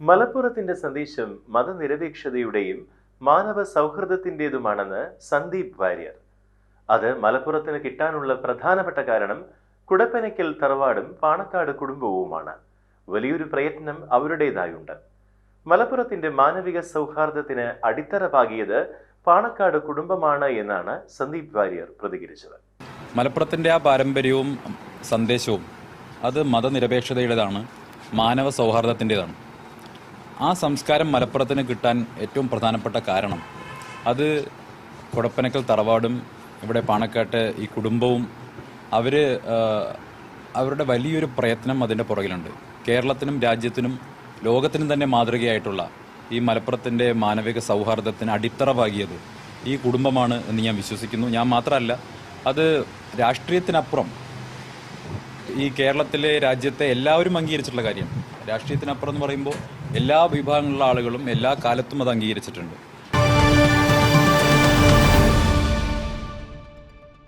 മലപ്പുറത്തിന്റെ സന്ദേശം മതനിരപേക്ഷതയുടെയും മാനവ സൗഹൃദത്തിന്റെതുമാണെന്ന് സന്ദീപ് വാര്യർ. അത് മലപ്പുറത്തിന് കിട്ടാനുള്ള പ്രധാനപ്പെട്ട കാരണം കുടപ്പനയ്ക്കൽ തറവാടും പാണക്കാട് കുടുംബവുമാണ്. വലിയൊരു പ്രയത്നം അവരുടേതായുണ്ട്. മലപ്പുറത്തിന്റെ മാനവിക സൗഹാർദ്ദത്തിന് അടിത്തറ പാകിയത് പാണക്കാട് കുടുംബമാണ് എന്നാണ് സന്ദീപ് വാര്യർ പ്രതികരിച്ചത്. മലപ്പുറത്തിന്റെ ആ പാരമ്പര്യവും സന്ദേശവും അത് മതനിരപേക്ഷതയുടേതാണ് മാനവ സൗഹാർദ്ദത്തിന്റെതാണ് ആ സംസ്കാരം മലപ്പുറത്തിന് കിട്ടാൻ ഏറ്റവും പ്രധാനപ്പെട്ട കാരണം അത് കൊടപ്പനക്കൽ തറവാടും ഇവിടെ പാണക്കാട്ട് ഈ കുടുംബവും അവർ അവരുടെ വലിയൊരു പ്രയത്നം അതിന്റെ പുറകിലുണ്ട്. കേരളത്തിനും രാജ്യത്തിനും ലോകത്തിനും തന്നെ മാതൃകയായിട്ടുള്ള ഈ മലപ്പുറത്തിന്റെ മാനവിക സൗഹാർദ്ദത്തിന് അടിത്തറ പാകിയത് ഈ കുടുംബമാണ് എന്ന് ഞാൻ വിശ്വസിക്കുന്നു. ഞാൻ മാത്രമല്ല അത് രാഷ്ട്രീയത്തിനപ്പുറം ഈ കേരളത്തിലെ രാജ്യത്തെ എല്ലാവരും അംഗീകരിച്ചിട്ടുള്ള കാര്യം. രാഷ്ട്രീയത്തിനപ്പുറം എന്ന് പറയുമ്പോൾ എല്ലാ വിഭാഗങ്ങളിലുള്ള ആളുകളും എല്ലാ കാലത്തും അത് അംഗീകരിച്ചിട്ടുണ്ട്.